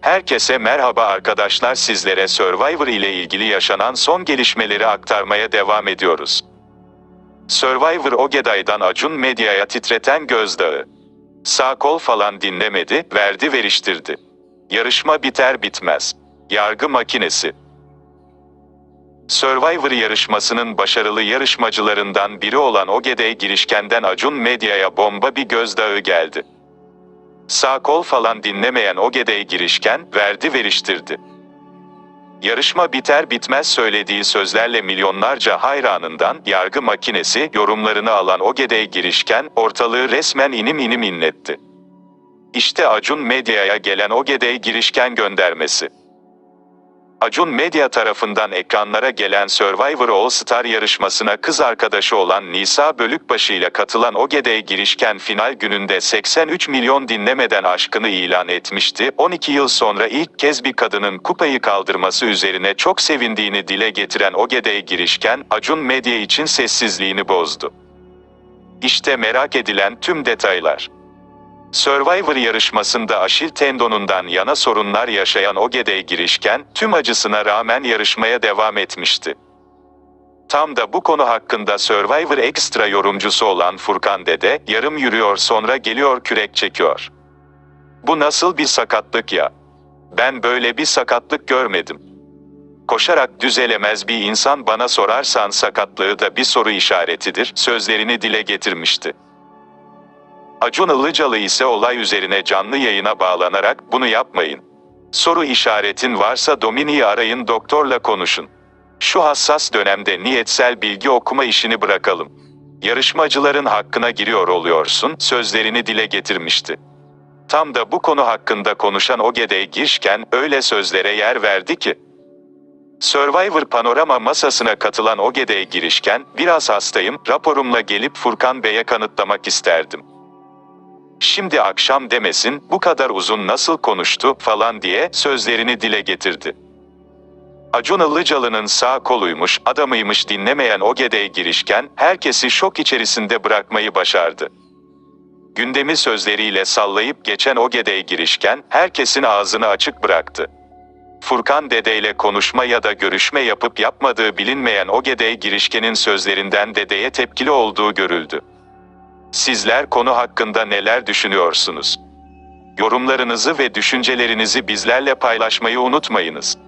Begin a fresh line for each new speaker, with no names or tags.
Herkese merhaba arkadaşlar sizlere Survivor ile ilgili yaşanan son gelişmeleri aktarmaya devam ediyoruz. Survivor Ogeday'dan Acun Medya'ya titreten gözdağı. Sağ kol falan dinlemedi, verdi veriştirdi. Yarışma biter bitmez. Yargı makinesi. Survivor yarışmasının başarılı yarışmacılarından biri olan Ogeday girişkenden Acun Medya'ya bomba bir gözdağı geldi. Sağ kol falan dinlemeyen Ogeday girişken, verdi veriştirdi. Yarışma biter bitmez söylediği sözlerle milyonlarca hayranından yargı makinesi yorumlarını alan Ogeday girişken ortalığı resmen inim inim inletti. İşte Acun Medya'ya gelen Ogeday girişken göndermesi. Acun Medya tarafından ekranlara gelen Survivor All Star yarışmasına kız arkadaşı olan Nisa Bölükbaşı ile katılan Ogeday girişken final gününde 83 milyon dinlemeden aşkını ilan etmişti. 12 yıl sonra ilk kez bir kadının kupayı kaldırması üzerine çok sevindiğini dile getiren Ogeday girişken Acun Medya için sessizliğini bozdu. İşte merak edilen tüm detaylar. Survivor yarışmasında Aşil tendonundan yana sorunlar yaşayan Ogeday girişken, tüm acısına rağmen yarışmaya devam etmişti. Tam da bu konu hakkında Survivor Extra yorumcusu olan Furkan Dede, yarım yürüyor sonra geliyor kürek çekiyor. Bu nasıl bir sakatlık ya? Ben böyle bir sakatlık görmedim. Koşarak düzelemez bir insan bana sorarsan sakatlığı da bir soru işaretidir, sözlerini dile getirmişti. Acun Ilıcalı ise olay üzerine canlı yayına bağlanarak bunu yapmayın. Soru işaretin varsa Domini'yi arayın doktorla konuşun. Şu hassas dönemde niyetsel bilgi okuma işini bırakalım. Yarışmacıların hakkına giriyor oluyorsun sözlerini dile getirmişti. Tam da bu konu hakkında konuşan Ogeday girişken öyle sözlere yer verdi ki. Survivor panorama masasına katılan Ogeday girişken biraz hastayım raporumla gelip Furkan Bey'e kanıtlamak isterdim. Şimdi akşam demesin, bu kadar uzun nasıl konuştu falan diye sözlerini dile getirdi. Acun Ilıcalı'nın sağ koluymuş, adamıymış dinlemeyen Ogeday girişken, herkesi şok içerisinde bırakmayı başardı. Gündemi sözleriyle sallayıp geçen Ogeday girişken, herkesin ağzını açık bıraktı. Furkan Dede ile konuşma ya da görüşme yapıp yapmadığı bilinmeyen Ogeday girişkenin sözlerinden Dede'ye tepkili olduğu görüldü. Sizler konu hakkında neler düşünüyorsunuz? Yorumlarınızı ve düşüncelerinizi bizlerle paylaşmayı unutmayınız.